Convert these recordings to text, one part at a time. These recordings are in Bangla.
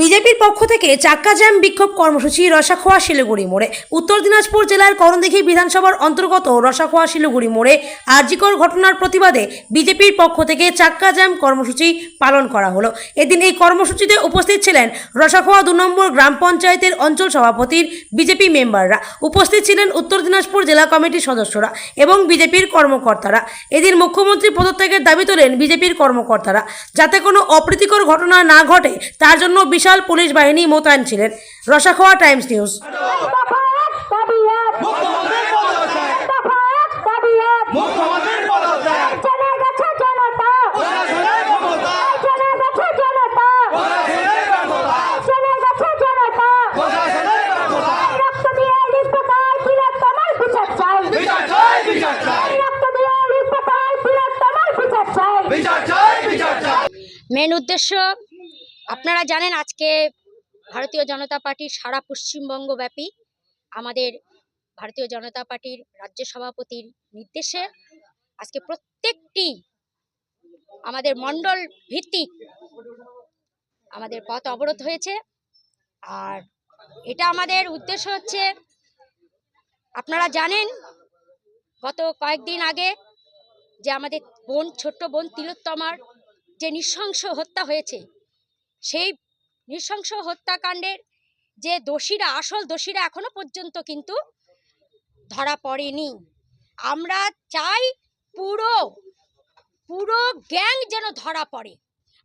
বিজেপির পক্ষ থেকে চাক্কা জ্যাম বিক্ষোভ কর্মসূচি রসাখোয়া শিলিগুড়ি মোড়ে। উত্তর দিনাজপুর জেলার করণদিঘি বিধানসভার অন্তর্গত রসাখোয়া শিলিগুড়ি মোড়ে আর্জিকর ঘটনার প্রতিবাদে বিজেপির পক্ষ থেকে চাক্কা জ্যাম কর্মসূচি পালন করা হলো। এদিন এই কর্মসূচিতে উপস্থিত ছিলেন রসাখোয়া দু নম্বর গ্রাম পঞ্চায়েতের অঞ্চল সভাপতির বিজেপি মেম্বাররা। উপস্থিত ছিলেন উত্তর দিনাজপুর জেলা কমিটির সদস্যরা এবং বিজেপির কর্মকর্তারা। এদিন মুখ্যমন্ত্রী পদত্যাগের দাবি তোলেন বিজেপির কর্মকর্তারা। যাতে কোনো অপ্রীতিকর ঘটনা না ঘটে, তার জন্য বিশাল পুলিশ বাহিনী মোতায়েন ছিলেন। Rasakhowa Times news. মেন উদ্দেশ্য আপনারা জানেন আজকে ভারতীয় জনতা পার্টির সারা পশ্চিমবঙ্গব্যাপী আমাদের ভারতীয় জনতা পার্টির রাজ্য সভাপতির নির্দেশে আজকে প্রত্যেকটি আমাদের মণ্ডল ভিত্তিক আমাদের পথ অবরোধ হয়েছে। আর এটা আমাদের উদ্দেশ্য হচ্ছে, আপনারা জানেন গত কয়েকদিন আগে যে আমাদের বোন, ছোট্ট বোন তিলোত্তমার যে নৃশংস হত্যা হয়েছে সেই নৃশংস হত্যাকাণ্ডের যে দোষীরা আসল দোষীরা এখনও পর্যন্ত কিন্তু ধরা পড়েনি। আমরা চাই পুরো পুরো গ্যাং যেন ধরা পড়ে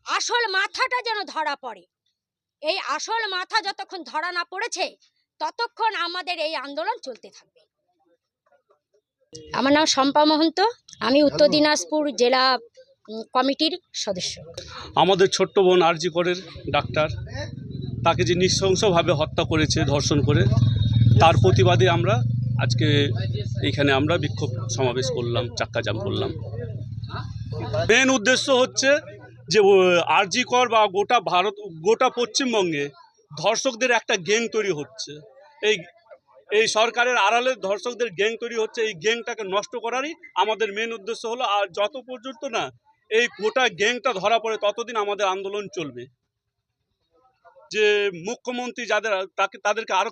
আসল মাথাটা যেন ধরা পড়ে। এই আসল মাথা যতক্ষণ ধরা না পড়েছে ততক্ষণ আমাদের এই আন্দোলন চলতে থাকবে। আমার নাম শম্পা মহন্ত আমি উত্তর দিনাজপুর জেলা কমিটির সদস্য। আমাদের ছোট্ট বোন আরজি করের ডাক্তার। তাকে যে নৃশংসভাবে হত্যা করেছে, ধর্ষণ করে, তার প্রতিবাদে আমরা আজকে এইখানে আমরা বিক্ষোভ সমাবেশ করলাম চাক্কা জাম করলাম। মেন উদ্দেশ্য হচ্ছে যে আরজি কর বা গোটা ভারত, গোটা পশ্চিমবঙ্গে ধর্ষকদের একটা গ্যাং তৈরি হচ্ছে। এই এই সরকারের আড়ালে ধর্ষকদের গ্যাং তৈরি হচ্ছে, এই গ্যাংটাকে নষ্ট করারই আমাদের মেন উদ্দেশ্য হলো, আর যত পর্যন্ত না এই গোটা গ্যাংটা ধরা পড়ে ততদিন আমাদের আন্দোলন চলবে। যে মুখ্যমন্ত্রী যাদের তাকে তাদেরকে আরও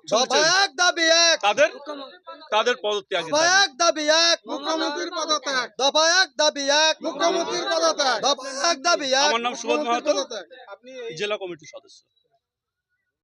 দাবি এক। তাদের তাদের পদত্যাগ এক দাবি এক। মুখ্যমন্ত্রীর পদত্যাগ। দফা এক দাবি এক। মুখ্যমন্ত্রীর পদত্যাগ। দফা এক দাবি এক। আমার নাম সুবোধ মাহাতো। জেলা কমিটির সদস্য।